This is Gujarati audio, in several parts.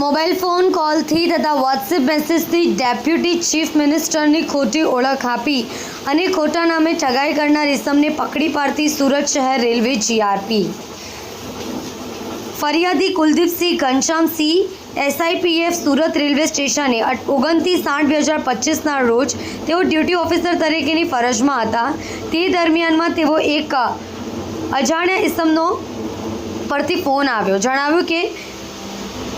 મોબાઈલ ફોન કોલથી તથા વોટ્સએપ મેસેજથી ડેપ્યુટી ચીફ મિનિસ્ટરની ખોટી ઓળખ આપી અને ખોટા નામે ઠગાઈ કરનાર ઇસમને પકડી પાડતી સુરત શહેર રેલવે જીઆરપી ફરિયાદી કુલદીપસિંહ ઘનશ્યામસિંહ એસઆઈપીએફ સુરત રેલવે સ્ટેશને ઓગણત્રીસ આઠ બે હજાર પચીસના રોજ તેઓ ડ્યુટી ઓફિસર તરીકેની ફરજમાં હતા. તે દરમિયાનમાં તેઓ એક અજાણ્યા ઇસમનો પરથી ફોન આવ્યો. જણાવ્યું કે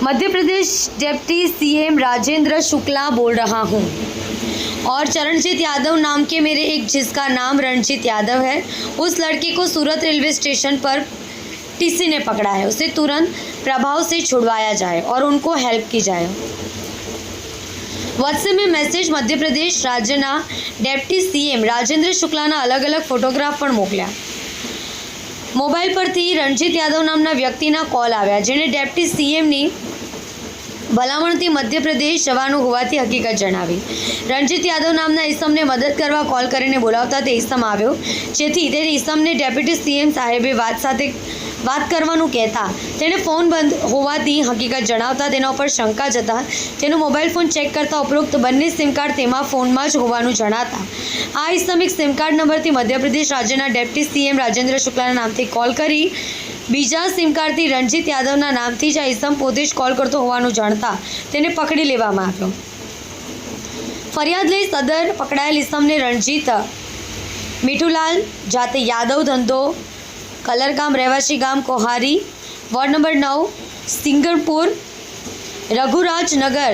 मध्य प्रदेश डिप्टी सीएम राजेंद्र शुक्ला बोल रहा हूँ। और चरणजीत यादव नाम के मेरे एक जिसका नाम रणजीत यादव है, उस लड़के को सूरत रेलवे स्टेशन पर टीसी ने पकड़ा है। उसे तुरंत प्रभाव से छुड़वाया जाए और उनको हेल्प की जाए। व्हाट्सएप में मैसेज, मध्य प्रदेश राज्य ना डेप्टी મધ્ય राजेंद्र शुक्ला ना अलग अलग फोटोग्राफ पर मोकलिया मोबाइल पर थी रणजीत यादव नामना व्यक्ति ना कॉल आया આવ્યા डेप्टी सीएम ने ભલામણથી મધ્યપ્રદેશ જવાનું હોવાથી હકીકત જણાવી. રણજીત યાદવ નામના ઈસમને મદદ કરવા કોલ કરીને બોલાવતા તે ઈસમ આવ્યો. જેથી તે ઈસમને ડેપ્યુટી સીએમ સાહેબે વાત સાથે વાત કરવાનું કહેતા. તેણે ફોન બંધ હોવાથી હકીકત જણાવતા તેના ઉપર શંકા જતા તેનો મોબાઈલ ફોન ચેક કરતા ઉપરોક્ત બંને સિમ કાર્ડ તેમાં ફોનમાં જ હોવાનું જણાતા. આ ઈસમ એક સિમ કાર્ડ નંબરથી મધ્યપ્રદેશ રાજ્યના ડેપ્ટી સીએમ રાજેન્દ્ર શુક્લાના નામથી કોલ કરી બીજા સિમ કાર્ડથી રણજીત યાદવના નામથી જ આ ઇસમ પોતે જ કોલ કરતો હોવાનું જાણતા તેને પકડી લેવામાં આવ્યો. ફરિયાદ લઈ સદર પકડાયેલ ઇસમને રણજીત, મીઠુલાલ, જાતે યાદવ ધંધો, કલરગામ રહેવાસી ગામ કોહારી, વોર્ડ નંબર નવ, સિંગરપુર, રઘુરાજનગર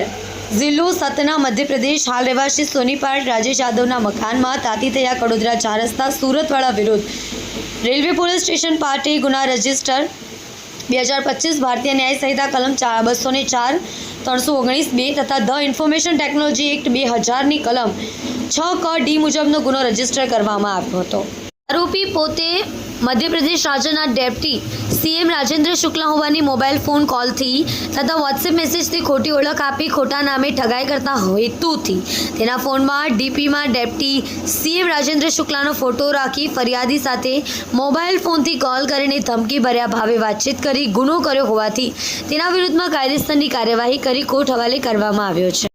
જિલ્લો સતના મધ્યપ્રદેશ, હાલ રહેવાસી સોનીપાટ રાજેશ યાદવના મકાનમાં તાતી થયા કડોદરા ચાર રસ્તા સુરતવાળા વિરુદ્ધ રેલવે પોલીસ સ્ટેશન પાર્ટી ગુના રજિસ્ટર બે હજાર પચીસ ભારતીય ન્યાય સંહિતા કલમ ચાર બસો ને ચાર ત્રણસો ઓગણીસ બે તથા ધ ઇન્ફોર્મેશન ટેકનોલોજી એક્ટ બે હજારની કલમ છ ક ડી મુજબનો ગુનો રજિસ્ટર કરવામાં આવ્યો હતો. આરોપી પોતે મધ્યપ્રદેશ રાજ્યના ડેપ્ટી સીએમ રાજેન્દ્ર શુક્લા હોવાની મોબાઈલ ફોન કોલથી તથા વોટ્સએપ મેસેજથી ખોટી ઓળખ આપી ખોટા નામે ઠગાઈ કરતા હેતુથી તેના ફોનમાં ડીપીમાં ડેપ્ટી સીએમ રાજેન્દ્ર શુક્લાનો ફોટો રાખી ફરિયાદી સાથે મોબાઈલ ફોનથી કોલ કરીને ધમકી ભર્યા ભાવે વાતચીત કરી ગુનો કર્યો હોવાથી તેના વિરુદ્ધમાં કાયદેસરની કાર્યવાહી કરી કોર્ટ હવાલે કરવામાં આવ્યો છે.